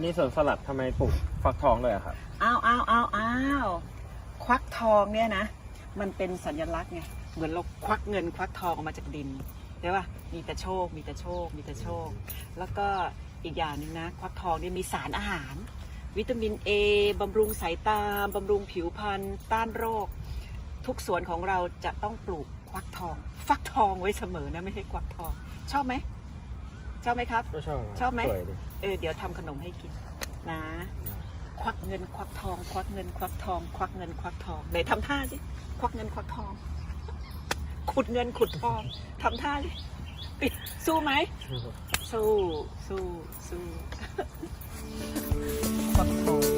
นี้สวนสลัดทำไมปลูกฟักทองเลยอะครับ อ้าวอ้าวอ้าวอ้าวควักทองเนี่ยนะ มันเป็นสัญลักษณ์ไง เหมือนเราควักเงินควักทองออกมาจากดินใช่ป่ะมีแต่โชค มีแต่โชค มีแต่โชค แล้วก็อีกอย่างหนึ่งนะ ควักทองเนี่ยมีสารอาหาร วิตามินเอบำรุงสายตาบำรุงผิวพรรณ ต้านโรค ทุกสวนของเราจะต้องปลูกควักทอง ฟักทองไว้เสมอนะ ไม่ใช่ควักทอง ชอบไหม ชอบไหมครับ ก็ชอบชอบไหม สวยดิเออเดี๋ยวทำขนมให้กินนะ ควักเงินควักทอง ควักเงิน ควักทอง ควักเงิน ควักทองไหนทำท่าสิควักเงินควักทอง ขุดเงินขุดทองทำท่าสิปิดสู้ไหม สู้ สู้ สู้ ควักทอง